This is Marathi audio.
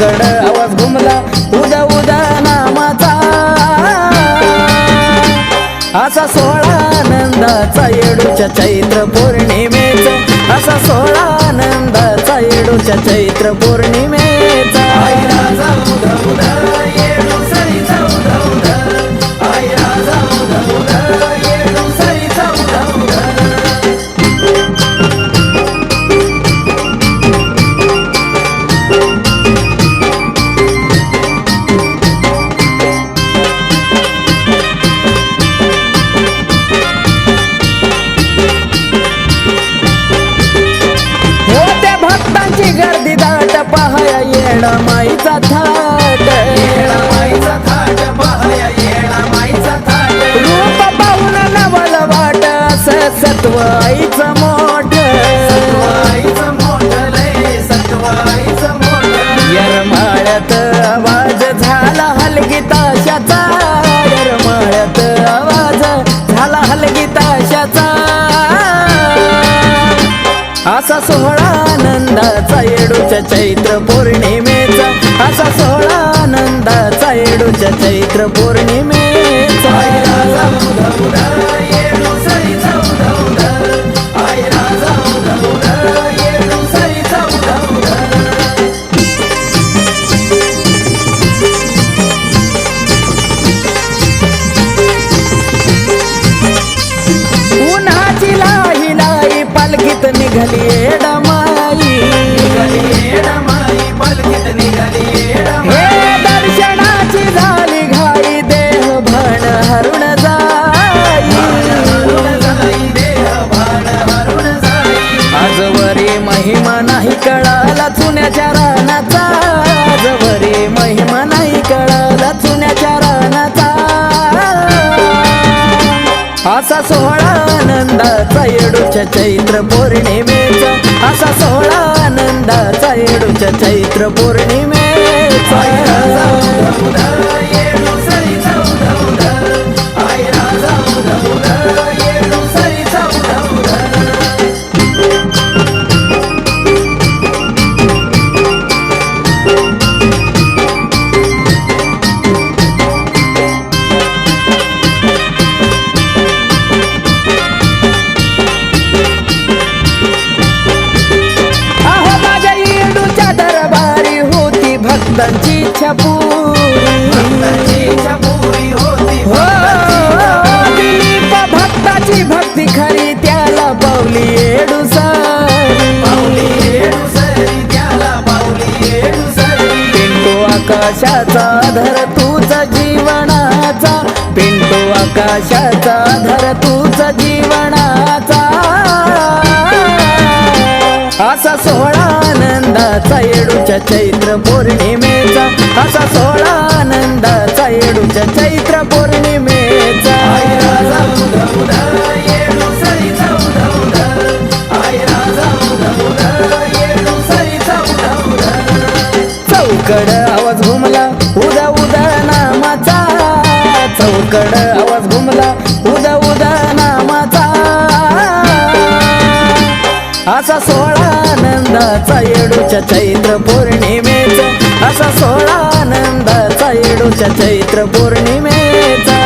कड आवाज घुमला उद्या उद्या नामाचा. असा सोळा आनंदाचा येडूच्या चैत्र पौर्णिमेचा. असा सोळा आनंदाचा येडूच्या चैत्र पौर्णिमेचा. भक्तांची गर्दी दाट पहाया येणा माईचा थाट. रूप पाहून नवल वाट असं सत्व आईचं मोठ. यरमाळ्यात आवाज झाला हलगी ताशाचा. यरमाळ्यात आवाज झाला हलगी ताशाचा. असा सोहळा आनंदाचा येडूच्या चैत्र पौर्णिमेचा. असा सोहळा आनंदाचा येडूच्या चैत्र पौर्णिमे निघाली एडमाई हे दर्शनाची झाली घाई देह भण हरुण जाई. आजवरी महिमा नाही कळाला चुन्याच्या रानाचा असा सोहळा आनंदाचा येडूच्या चैत्र पौर्णिमेचा. असा सोहळा आनंदाचा येडूच्या चैत्र पौर्णिमेचा. आकाशाचा धर तूच जीवनाचा. पिंटू आकाशाचा धर तूच जीवनाचा. असा सोहळा आनंदाचा येडूच्या चैत्र पौर्णिमेचा. असा सोहळा आनंदाचा येडूच्या चैत्र पौर्णिमेचा. चौकड आवाज घुमला. उदा उदा नामाचा चौकड आवाज घुमला. उदा उदा नामाचा. असा सोळा आनंदाचा येडूच्या चैत्र पौर्णिमेचा. असा सोळा आनंदाचा येडूच्या चैत्र पौर्णिमेचा.